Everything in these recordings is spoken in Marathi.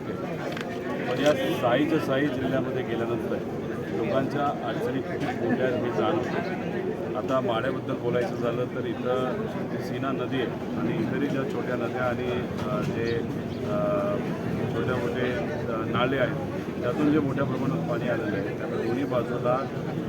म्हणजे राज्याच्या साई जिल्ह्यामध्ये गेल्यानंतर लोकांच्या अडचणी खूप मोठ्या आहेत हे जाणवतं. आता माड्याबद्दल बोलायचं झालं तर इथं जी सीना नदी आहे आणि इतरही ज्या छोट्या नद्या आणि जे छोटे मोठे नाले आहेत त्यातून जे मोठ्या प्रमाणात पाणी आलेलं आहे त्यामुळे दोन्ही बाजूला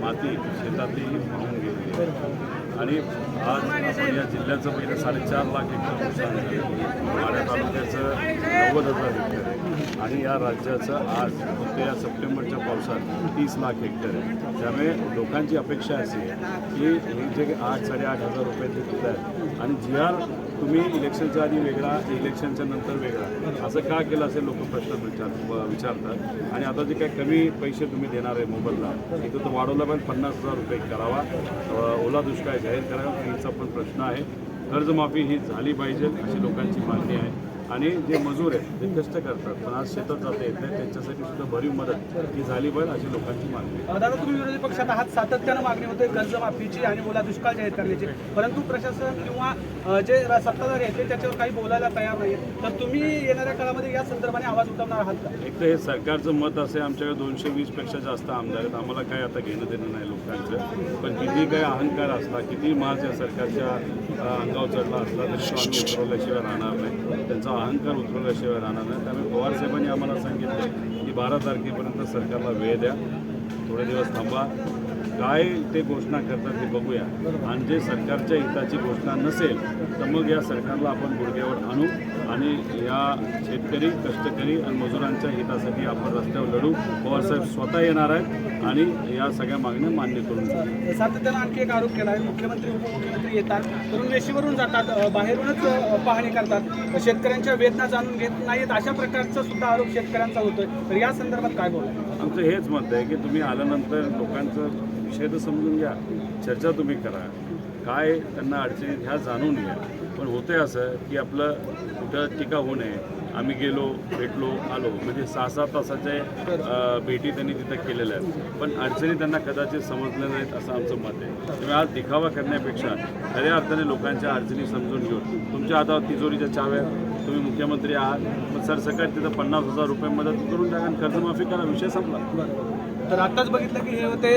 माती शेतातही वाहून गेलेली आहे. आणि आज आपण या जिल्ह्याचं पहिलं साडेचार लाख हेक्टर नुकसान झालं तालुक्याचं नव्वद हजार हेक्टर आहे. आणि या राज्याचं आज फक्त या सप्टेंबरच्या पावसात तीस लाख हेक्टर आहे. त्यामुळे लोकांची अपेक्षा अशी आहे की हे जे आठ साडेआठ हजार रुपये ते देत आहेत आणि जी आर तुम्ही इलेक्शनच्या आधी वेगळा इलेक्शनच्या नंतर वेगळा. असं का केलं असे लोक प्रश्न विचार विचारतात? आणि आता जे काही कमी पैसे तुम्ही देणार आहे मोबदला इथं तर वाढवला पण पन्नास हजार रुपये करावा. ओला दुष्काळ जाहीर करावा हिचा पण प्रश्न आहे. कर्जमाफी ही झाली पाहिजे अशी लोकांची मागणी आणि जे मजूर आहेत ते कष्ट करतात पण आज शेतात जाता येत नाही त्यांच्यासाठी सुद्धा भरीव मदत ही झाली पाहिजे अशी लोकांची मागणी दादा तुम्ही विरोधी पक्षात आहात सातत्यानं मागणी होते कर्जमाफीची आणि ओला दुष्काळ जाहीर करण्याची. परंतु प्रशासन किंवा जे सत्ताधारी आहेत ते त्याच्यावर काही बोलायला तयार नाही तर तुम्ही येणाऱ्या काळामध्ये या संदर्भाने आवाज उठवणार आहात का? एक तर हे सरकारचं मत असे आमच्याकडे दोनशे वीसपेक्षा जास्त आमदार आहेत. आम्हाला काय आता घेणं देणं नाही लोकांचं. पण किती काय अहंकार असला किती माज या सरकारच्या अंगावर चढला असला तरी आम्ही उतरवल्याशिवाय राहणार नाही. त्यांचा अहंकार उतरवल्याशिवाय राहणार नाही. त्यामुळे पवार साहेबांनी आम्हाला सांगितलं की बारा तारखेपर्यंत सरकारला वेळ द्या. थोडे दिवस थांबा काय ते घोषणा करतात हे बघूया. आणि जे सरकारच्या हिताची घोषणा नसेल तर मग या सरकारला आपण गुडघ्यावर आणू आणि या शेतकरी कष्टकरी आणि मजुरांच्या हितासाठी आपण रस्त्यावर लढू. पवारसाहेब स्वतः येणार आहेत आणि या सगळ्या मागण्या मान्य करून घेऊ सातत्यानं आणखी एक आरोप केला आहे. मुख्यमंत्री उपमुख्यमंत्री येतात तरुण वेशीवरून जातात बाहेरूनच पाहणी करतात. शेतकऱ्यांच्या वेदना जाणून घेत नाहीत. अशा प्रकारचा सुद्धा आरोप शेतकऱ्यांचा होतोय. तर या संदर्भात काय बोला आमचं हेच मत आहे की तुम्ही आल्यानंतर लोकांचं विषय तर समजून घ्या. चर्चा तुम्ही करा. काय त्यांना अडचणी ह्या जाणून घ्या. पण होते असं की आपलं कुठं टीका होऊ नये. आम्ही गेलो भेटलो आलो. म्हणजे सहा सात तासाचे भेटी त्यांनी तिथं केलेल्या आहेत. पण अडचणी त्यांना कदाचित समजल्या नाहीत असं आमचं मत आहे. त्यामुळे आज दिखावा करण्यापेक्षा खऱ्या अर्थाने लोकांच्या अडचणी समजून घेऊन. तुमच्या आता तिजोरीच्या चाव्या तुम्ही मुख्यमंत्री आहात मग सरसकट तिथं पन्नास हजार रुपये मदत करून टाका आणि कर्जमाफी करा विषय संपला. तर आताच बघितलं की हे होते